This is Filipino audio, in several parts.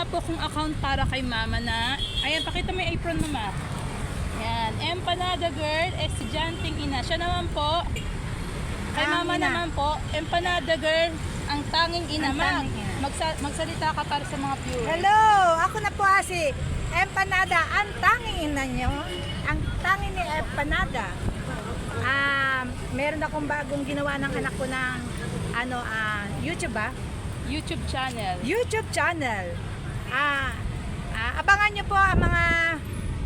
nga po kong account para kay mama na, ayan, pakita yung apron mama. Yan, Empanada Girl, estudyanteng ina. Siya naman po, kay Ang mama ina. naman po, Empanada Girl, ang tanging ina. Ang Mag, tanging ina. magsa- magsalita ka para sa mga viewers. Hello! Ako na po ah, si Empanada. Ang tanging ina nyo. Ang tanging ni Empanada. Ah, meron akong bagong ginawa ng anak ko ng ano, ah, YouTube ah. YouTube channel. YouTube channel. Ah, ah, abangan nyo po ang mga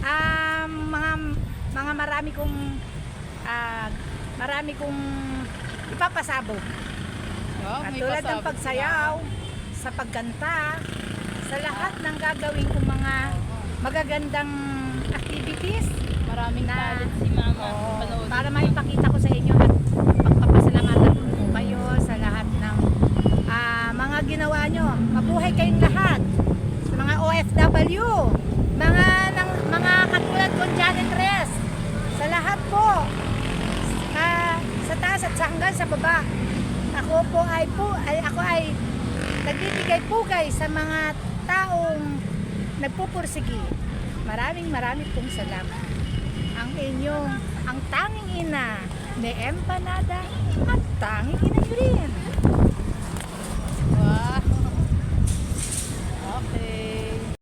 ah, mga mga marami kong ah, marami kong ipapasabog. Oh, may Katulad ng pagsayaw, sa pagkanta, sa lahat ng gagawin kong mga magagandang activities. Maraming na- talent si mama. Panoodin para maipakita ko sa inyo at pagpapasalamatan ko kayo sa lahat ng ah, mga ginawa nyo. Mabuhay kayong lahat. OFW, mga ng, mga katulad ko Janet Res, sa lahat po, sa, sa taas at sa hanggang sa baba. Ako po ay po ay ako ay nagbibigay pugay sa mga taong nagpupursigi. Maraming maraming pong salamat. Ang inyong, ang tanging ina ni Empanada at tanging ina nyo rin.